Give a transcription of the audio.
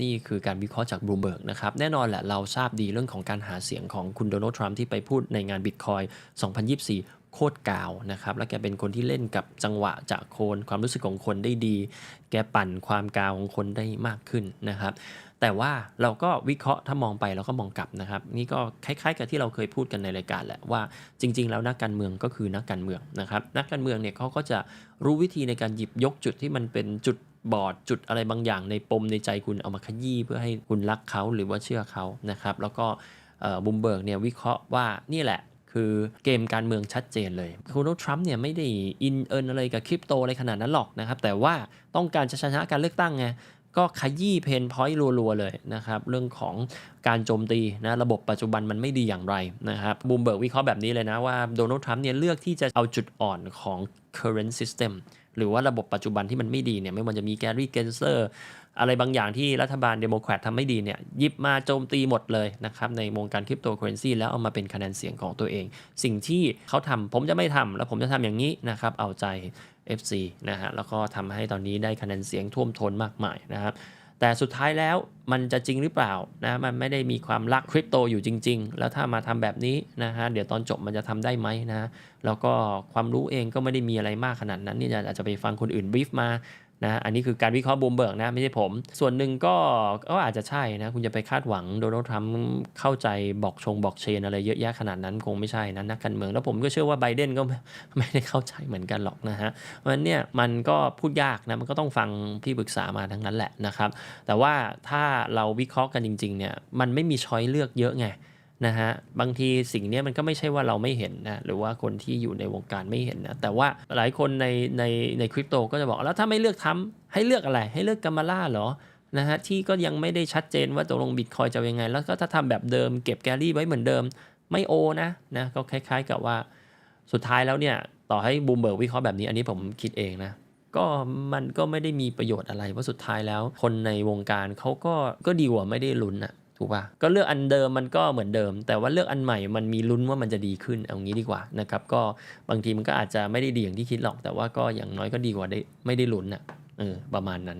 นี่คือการวิเคราะห์จากบลูเบิร์กนะครับ แน่นอนแหละเราทราบดีเรื่องของการหาเสียงของคุณโดนัลด์ทรัมป์ที่ไปพูดในงานบิตคอย2024 โคตรกาวนะครับและแกเป็นคนที่เล่นกับจังหวะจากโคนความรู้สึกของคนได้ดี แกปั่นความกาวของคนได้มากขึ้นนะครับแต่ว่าเราก็วิเคราะห์ถ้ามองไปเราก็มองกลับนะครับ นี่ก็คล้ายๆ กับที่เราเคยพูดกันในรายการแหละว่าจริง ๆ แล้วนักการเมืองก็คือนักการเมืองนะครับนักการเมืองเนี่ยเขาก็จะรู้วิธีในการหยิบยกจุดที่มันเป็นจุดบอดจุดอะไรบางอย่างในปมในใจคุณเอามาขยี้เพื่อให้คุณรักเขาหรือว่าเชื่อเขานะครับแล้วก็บุมเบิร์กเนี่ยวิเคราะห์ว่านี่แหละ คือเกมการเมืองชัดเจนเลยคุณโดนัลด์ทรัมป์เนี่ยไม่ได้อินเอินอะไรกับคริปโตอะไรขนาดนั้นหรอกนะครับ แต่ว่าต้องการจะชนะการเลือกตั้งไงก็ขยี้เพนพอยต์รัวๆ เลยนะครับ เรื่องของการโจมตีนะระบบปัจจุบันมันไม่ดีอย่างไรนะครับบูมเบิร์กวิเคราะห์แบบนี้เลยนะว่าโดนัลด์ทรัมป์เนี่ยเลือกที่จะเอาจุดอ่อนของ current system หรือว่าระบบปัจจุบันที่มันไม่ดีเนี่ยไม่ว่าจะมีแกรี่เกนเซอร์อะไรบางอย่างที่รัฐบาลเดโมแครตทำไม่ดีเนี่ยยิบมาโจมตีหมดเลยนะครับในวงการคริปโตเคอเรนซีแล้วเอามาเป็นคะแนนเสียงของตัวเอง สิ่งที่เขาทำผมจะไม่ทำแล้วผมจะทำอย่างนี้นะครับเอาใจ FC นะฮะแล้วก็ทำให้ตอนนี้ได้คะแนนเสียงท่วมท้นมากมายนะครับ แต่สุดท้ายแล้วมันจะจริงหรือเปล่านะมันไม่ได้มีความรักคริปโตอยู่จริง ๆ แล้วถ้ามาทำแบบนี้นะฮะเดี๋ยวตอนจบมันจะทำได้ไหมนะแล้วก็ความรู้เองก็ไม่ได้มีอะไรมากขนาดนั้นนี่อาจจะไปฟังคนอื่นบีฟมา นะอันนี้คือการวิเคราะห์บูมเบิร์กนะไม่ใช่ผม ส่วนหนึ่งก็ก็อาจจะใช่นะ คุณจะไปคาดหวังโดนัลด์ทรัมป์เข้าใจบอกชงบอกเชนอะไรเยอะแยะขนาดนั้นคงไม่ใช่นะนักการเมือง แล้วผมก็เชื่อว่าไบเดนก็ไม่ได้เข้าใจเหมือนกันหรอกนะฮะเพราะฉะนั้นเนี่ยมันก็พูดยากนะมันก็ต้องฟังที่ปรึกษามาทั้งนั้นแหละนะครับ แต่ว่าถ้าเราวิเคราะห์กันจริงๆเนี่ยมันไม่มีช้อยเลือกเยอะไง นะฮะบางทีสิ่งนี้มันก็ไม่ใช่ว่าเราไม่เห็นนะหรือว่าคนที่อยู่ในวงการไม่เห็นนะแต่ว่าหลายคนในในในคริปโตก็จะบอกแล้วถ้าไม่เลือกทำให้เลือกอะไรให้เลือกกัมมาล่าเหรอนะฮะที่ก็ยังไม่ได้ชัดเจนว่าตกลงบิตคอยจะยังไง แล้วก็ถ้าทำแบบเดิมเก็บแกลลี่ไว้เหมือนเดิมไม่โอนะนะก็คล้าย ๆ กับว่าสุดท้ายแล้วเนี่ยต่อให้บูมเบิร์กวิเคราะห์แบบนี้อันนี้ผมคิดเองนะก็มันก็ไม่ได้มีประโยชน์อะไรเพราะสุดท้ายแล้ว คนในวงการเขาก็ก็ดีกว่าไม่ได้ลุ้นอะ ถูกป่ะก็เลือกอันเดิมมันก็เหมือนเดิม แต่ว่าเลือกอันใหม่มันมีลุ้นว่ามันจะดีขึ้นเอางี้ดีกว่านะครับก็บางทีมันก็อาจจะไม่ได้ดีอย่างที่คิดหรอก แต่ว่าก็อย่างน้อยก็ดีกว่าได้ไม่ได้ลุ้นอะเออประมาณนั้น